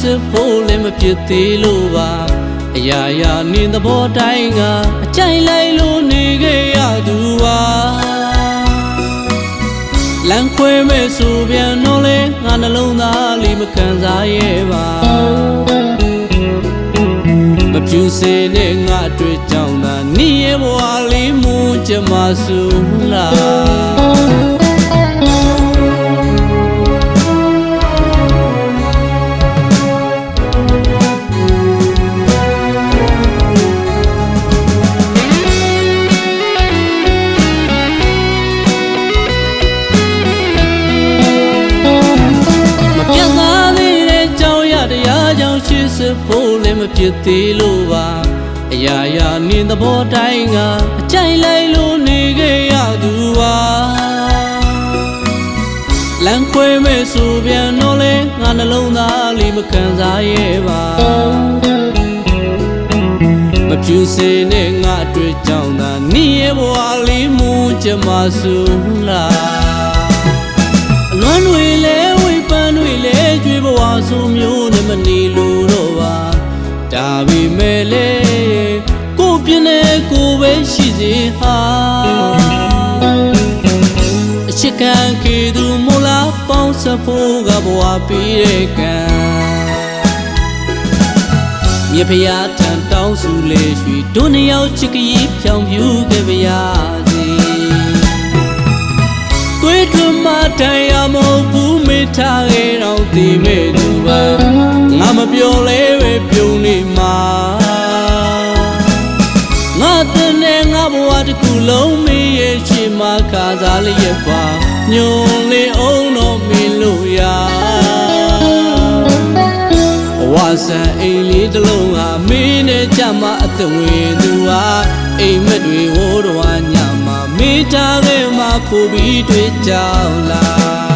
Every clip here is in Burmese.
စ်ဖို့လည်းမဖြစ်သေးလို့ပါအရာရာနေသဘောတိုင်းကအကြိုင်လိုက်လို့နေခဲ့ရသူပါလမ်းခွဲမဲ့ဆိုပြန်တော့လေငါနှလုံးသားလေးမခံစားရဲပါမပြူစေနဲ့ငါအတွေ့ကြောင့်သာနေရဘဝလေးမူချင်မဆူလား မဖြစ်သေးလို့ပါအရာရာနေသဘောတိုင်းကအကြိုင်လိုက်လို့နေခဲ့ရသူပါလမ်းခွဲမဲ့ဆိုပြန်တော့လေငါနှလုံးသားလေးမခံစားရဲပါမပြူစေနဲ့ငါအတွေ့ကြောင့်သာနေရဘဝလေးမူချင်မဆူလား ပေမဲ့လေကိုပြင်းနေကိုပဲရှိစေဟာအချစ်ခံခေသူမို့လားပေါင်းစဖို့ကဘဝပြီးတဲ့ကံမြေဖျားထန်တောင်းစုလေရွှေတို့နှစ်ယောက်ချစ်ကလေးဖြောင်ပြူခဲ့ပါရစေတွေးထွမတိုင်ရမဟုတ်ဘူးမေထားခဲ့တော့ဒီမဲ့သူပါငါမပြောလဲ ဘဝတစ်ခုလုံးမေးရဲ့ရှိမှခါစားလျက်ပါညွန်လေးအောင်တော့မင်းလို့ရဝါဆန်အိမ်လေးတစ်လုံးဟာမင်းနဲ့ကြမှာအသက်ဝင်သူဟာအိမ်မက်တွေဝိုးတော်ညမှာမိသားခဲ့မှာပို့ပြီးတွေ့ကြောင်လား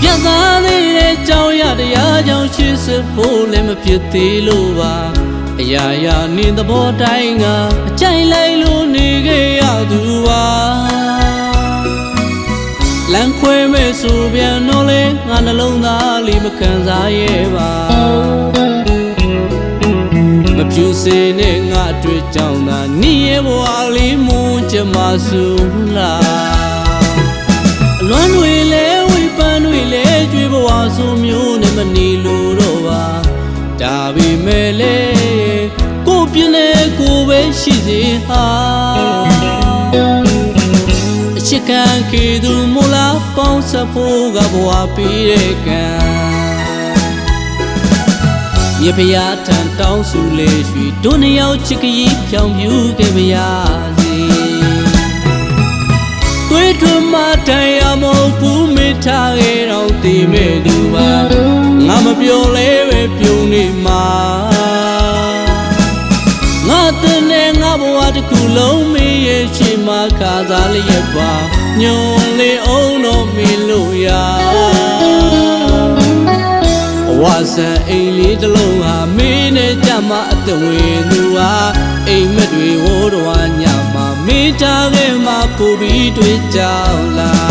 ပြတ်သားသေးတဲ့ကြောင်းရတရားကြောင့်ရှေ့စဖို့လည်းမဖြစ်သေးလို့ပါအရာရာနေသဘောတိုင်းကအကြိုင်လိုက်လို့နေခဲ့ရသူပါလမ်းခွဲမဲ့ဆိုပြန်တော့လေငါနှလုံးသားလေးမခံစားရဲပါမပြူစေနဲ့ငါအတွေ့ကြောင့်သာနေရဘဝလေးမူချင်မဆူလား ဆိုမျိုးနဲ့မနေလို့တော့ပါဒါပေမဲ့လေကိုပြင်းနေကိုပဲရှိစေဟာအချစ်ခံခေသူမို့လားပေါင်းစပ်ဖို့ကဘဝပြီးတဲ့ကံမြေဖျားထန်တောင်းစုလေရွှေတို့နှစ်ယောက်ချစ်ကလေးဖြောင်ပြူခဲ့ပါရစေ ဘူးမေထားခဲ့တော့တည်မဲ့သူပါငါမပြောလဲပဲပြုံးနေမှာငါတဲ့နဲ့ငါဘဝတစ်ခုလုံးမေးရဲ့ရှိမှခါစားလျက်ပါညွန်လေးအောင်တော့မင်းလို့ရဝါဆန်အိမ်လေးတစ်လုံးဟာမင်းနဲ့ကြမှာအသက်ဝင်သူဟာအိမ်မက်တွေဝိုးတော်ညမှာမိသားခဲ့မှာပူပြီးတွေ့ကြောင်လား